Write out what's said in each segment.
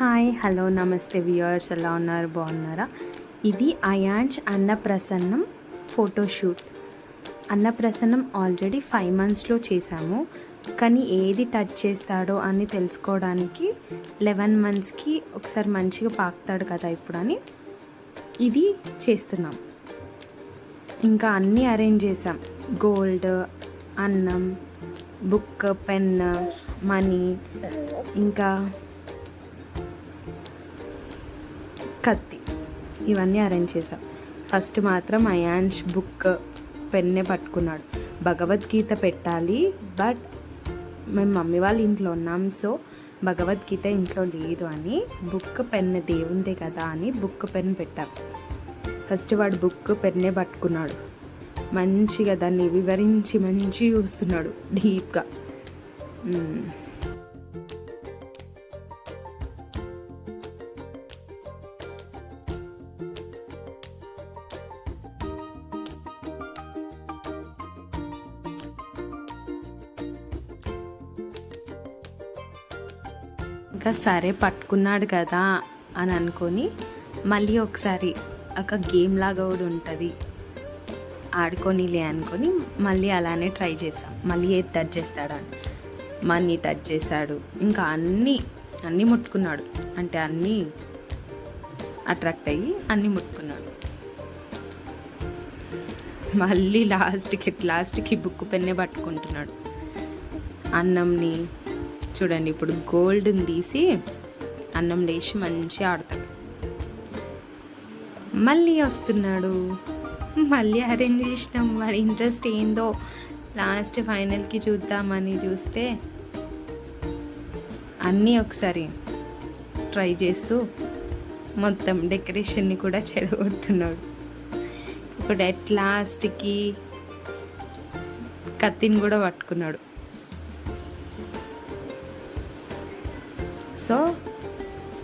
Hi hello నమస్తే viewers ఎలా ఉన్నారు? బాగున్నారా? ఇది అయాంచ్ అన్నప్రసన్నం ఫోటోషూట్. అన్నప్రసన్నం ఆల్రెడీ ఫైవ్ మంత్స్లో చేశాము. కానీ ఏది టచ్ చేస్తాడో అని తెలుసుకోవడానికి లెవెన్ మంత్స్కి ఒకసారి మంచిగా పాకుతాడు కదా ఇప్పుడు అని ఇది చేస్తున్నాం. ఇంకా అన్నీ అరేంజ్ చేసాం గోల్డ్ అన్నం బుక్ పెన్ మనీ ఇంకా కత్తి. ఇవన్నీ అరేంజ్ చేశాం. ఫస్ట్ మాత్రం అయాన్ష్ బుక్ పెన్నే పట్టుకున్నాడు. భగవద్గీత పెట్టాలి బట్ మేము మమ్మీ వాళ్ళ ఇంట్లో ఉన్నాం సో భగవద్గీత ఇంట్లో లేదు అని బుక్ పెన్ దేవుందే కదా అని బుక్ పెన్ పెట్టాం. ఫస్ట్ వాడు బుక్ పెన్నే పట్టుకున్నాడు. మంచిగా దాన్ని వివరించి మంచి చూస్తున్నాడు డీప్గా. ఇంకా సరే పట్టుకున్నాడు కదా అని అనుకొని మళ్ళీ ఒకసారి ఒక గేమ్ లాగా కూడా ఉంటుంది. ఆడుకోనిలే అనుకొని మళ్ళీ అలానే ట్రై చేసాం మళ్ళీ ఏది టచ్ చేస్తాడని మనీ టచ్ చేశాడు. ఇంకా అన్నీ అన్నీ ముట్టుకున్నాడు. అంటే అన్నీ అట్రాక్ట్ అయ్యి అన్నీ ముట్టుకున్నాడు. మళ్ళీ లాస్ట్కి లాస్ట్కి బుక్ పెన్నే పట్టుకుంటున్నాడు. అన్నంని చూడండి ఇప్పుడు గోల్డ్ని తీసి అన్నం లేచి మంచిగా ఆడతాడు. మళ్ళీ వస్తున్నాడు. మళ్ళీ అరేంజ్ చేసినాం. వాడి ఇంట్రెస్ట్ ఏందో? లాస్ట్ ఫైనల్కి చూద్దామని చూస్తే అన్నీ ఒకసారి ట్రై చేస్తూ మొత్తం డెకరేషన్ని కూడా చెడగొడుతున్నాడు. ఇప్పుడు ఎట్ లాస్ట్కి కత్తిని కూడా పట్టుకున్నాడు. సో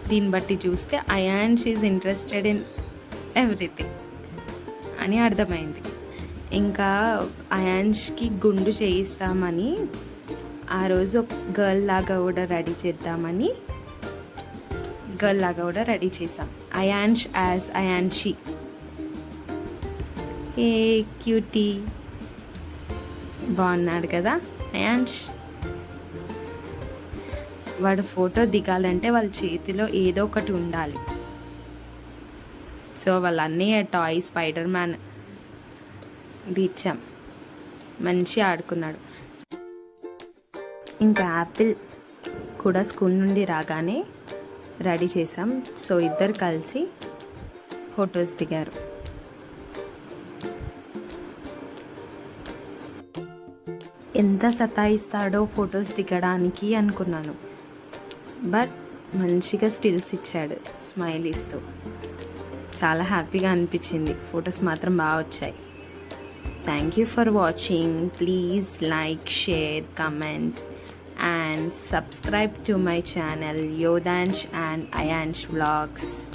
దీన్ని బట్టి చూస్తే Ayaan she interested in everything అని అర్థమైంది. ఇంకా అయాన్ష్కి గుండు చేయిస్తామని ఆ రోజు ఒక గర్ల్ లాగా కూడా రెడీ చేద్దామని గర్ల్ లాగా కూడా రెడీ చేసాం Ayansh as Ayanshi a cutie? బాగున్నాడు కదా? అయాన్ష్ వాడు ఫోటో దిగాలంటే వాళ్ళ చేతిలో ఏదో ఒకటి ఉండాలి. సో వాళ్ళ టాయ్ స్పైడర్ మ్యాన్ ఇచ్చాం మంచి ఆడుకున్నాడు. ఇంకా యాపిల్ కూడా స్కూల్ నుండి రాగానే రెడీ చేసాం సో ఇద్దరు కలిసి ఫొటోస్ దిగారు. ఎంత సతాయిస్తాడో ఫొటోస్ దిగడానికి అనుకున్నాను. బట్ మంచిగా స్టిల్స్ ఇచ్చాడు స్మైల్ ఇస్తూ చాలా హ్యాపీగా అనిపించింది. ఫొటోస్ మాత్రం బాగా వచ్చాయి. Thank you for watching please like share comment and subscribe to my channel Yodansh and Ayansh vlogs